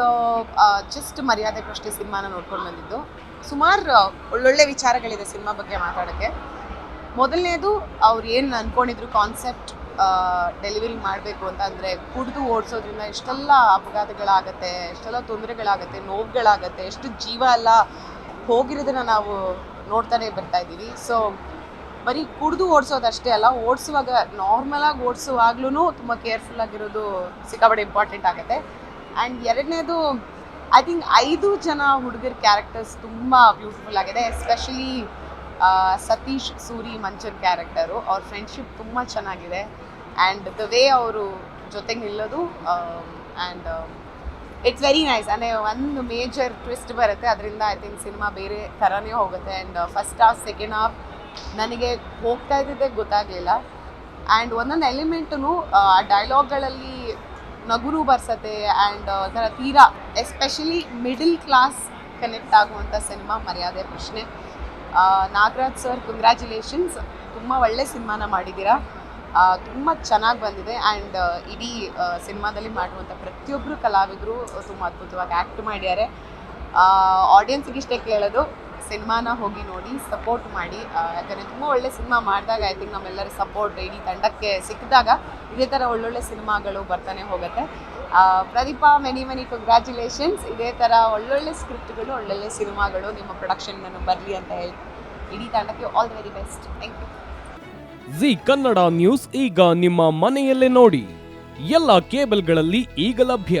So just ಮರ್ಯಾದೆ ಪ್ರಶ್ನೆ ಸಿನಿಮಾನ ನೋಡ್ಕೊಂಡು ಬಂದಿದ್ದು. ಸುಮಾರು ಒಳ್ಳೊಳ್ಳೆ ವಿಚಾರಗಳಿದೆ ಸಿನಿಮಾ ಬಗ್ಗೆ ಮಾತಾಡೋಕ್ಕೆ. ಮೊದಲನೇದು ಅವ್ರು ಏನು ಅಂದ್ಕೊಂಡಿದ್ರು ಕಾನ್ಸೆಪ್ಟ್ ಡೆಲಿವರಿ ಮಾಡಬೇಕು ಅಂತ ಅಂದರೆ ಕುಡಿದು ಓಡಿಸೋದ್ರಿಂದ ಎಷ್ಟೆಲ್ಲ ಅಪಘಾತಗಳಾಗತ್ತೆ, ಎಷ್ಟೆಲ್ಲ ತೊಂದರೆಗಳಾಗತ್ತೆ, ನೋವುಗಳಾಗತ್ತೆ, ಎಷ್ಟು ಜೀವ ಎಲ್ಲ ಹೋಗಿರೋದನ್ನ ನಾವು ನೋಡ್ತಾನೆ ಬರ್ತಾ ಇದ್ದೀವಿ. ಸೊ, ಬರೀ ಕುಡಿದು ಓಡಿಸೋದಷ್ಟೇ ಅಲ್ಲ, ಓಡಿಸುವಾಗ ನಾರ್ಮಲಾಗಿ ಓಡಿಸುವಾಗ್ಲೂ ತುಂಬ ಕೇರ್ಫುಲ್ ಆಗಿರೋದು ಸಿಕ್ಕಾಪಟ್ಟೆ ಇಂಪಾರ್ಟೆಂಟ್ ಆಗುತ್ತೆ. ಆ್ಯಂಡ್ ಎರಡನೇದು ಐ ಥಿಂಕ್ ಐದು ಜನ ಹುಡುಗರ ಕ್ಯಾರೆಕ್ಟರ್ಸ್ ತುಂಬ ಬ್ಯೂಟಿಫುಲ್ ಆಗಿದೆ. ಎಸ್ಪೆಷಲಿ ಸತೀಶ್, ಸೂರಿ, ಮಂಚನ್ ಕ್ಯಾರೆಕ್ಟರು ಅವ್ರ ಫ್ರೆಂಡ್ಶಿಪ್ ತುಂಬ ಚೆನ್ನಾಗಿದೆ. ಆ್ಯಂಡ್ ದ ವೇ ಅವರು ಜೊತೆಗೆ ನಿಲ್ಲೋದು ಆ್ಯಂಡ್ ಇಟ್ಸ್ ವೆರಿ ನೈಸ್ ಅಂದರೆ ಒಂದು ಮೇಜರ್ ಟ್ವಿಸ್ಟ್ ಬರುತ್ತೆ. ಅದರಿಂದ ಐ ಥಿಂಕ್ ಸಿನಿಮಾ ಬೇರೆ ಥರನೇ ಹೋಗುತ್ತೆ. And first half second half ನನಗೆ ಹೋಗ್ತಾ ಇದ್ದಿದ್ದೆ ಗೊತ್ತಾಗಲಿಲ್ಲ. ಆ್ಯಂಡ್ ಒಂದೊಂದು ಎಲಿಮೆಂಟು ಆ ಡೈಲಾಗ್ಗಳಲ್ಲಿ ನಗುರು ಬರ್ಸತ್ತೆ ಆ್ಯಂಡ್ ಒಂಥರ ತೀರಾ ಎಸ್ಪೆಷಲಿ ಮಿಡಲ್ ಕ್ಲಾಸ್ ಕನೆಕ್ಟ್ ಆಗುವಂಥ ಸಿನಿಮಾ ಮರ್ಯಾದೆ ಪ್ರಶ್ನೆ. ನಾಗರಾಜ್ ಸರ್ ಕಂಗ್ರ್ಯಾಚುಲೇಷನ್ಸ್ ತುಂಬ ಒಳ್ಳೆ ಸಿನಿಮಾನ ಮಾಡಿದ್ದೀರಾ. ತುಂಬ ಚೆನ್ನಾಗಿ ಬಂದಿದೆ ಆ್ಯಂಡ್ ಇಡೀ ಸಿನಿಮಾದಲ್ಲಿ ಮಾಡುವಂಥ ಪ್ರತಿಯೊಬ್ಬರು ಕಲಾವಿದರು ತುಂಬ ಅದ್ಭುತವಾಗಿ ಆ್ಯಕ್ಟ್ ಮಾಡಿದ್ದಾರೆ. ಆಡಿಯನ್ಸಿಗೆ ಇಷ್ಟೇ ಕೇಳೋದು. ಸಿನಿಮಾನ ಹೋಗಿ ನೋಡಿ ಸಪೋರ್ಟ್ ಮಾಡಿ ಯಾಕಂದರೆ ತುಂಬ ಒಳ್ಳೆ ಸಿನಿಮಾ ಮಾಡಿದಾಗ ಐ ಥಿಂಕ್ ನಮ್ಮೆಲ್ಲರ ಸಪೋರ್ಟ್ ಇಡೀ ತಂಡಕ್ಕೆ ಸಿಕ್ಕಿದಾಗ ಇದೇ ಥರ ಒಳ್ಳೊಳ್ಳೆ ಸಿನಿಮಾಗಳು ಬರ್ತಾನೆ ಹೋಗುತ್ತೆ. ಪ್ರದೀಪಾ ಮೆನಿ ಮೆನಿ ಕಂಗ್ರ್ಯಾಚುಲೇಷನ್ಸ್ ಇದೇ ಥರ ಒಳ್ಳೊಳ್ಳೆ ಸ್ಕ್ರಿಪ್ಟ್ಗಳು ಒಳ್ಳೊಳ್ಳೆ ಸಿನಿಮಾಗಳು ನಿಮ್ಮ ಪ್ರೊಡಕ್ಷನ್ ಬರಲಿ ಅಂತ ಹೇಳಿ, ಇಡೀ ತಂಡಕ್ಕೆ all the very best thank you Zee Kannada news ಈಗ ನಿಮ್ಮ ಮನೆಯಲ್ಲೇ ನೋಡಿ. ಎಲ್ಲ ಕೇಬಲ್ಗಳಲ್ಲಿ ಈಗ ಲಭ್ಯ.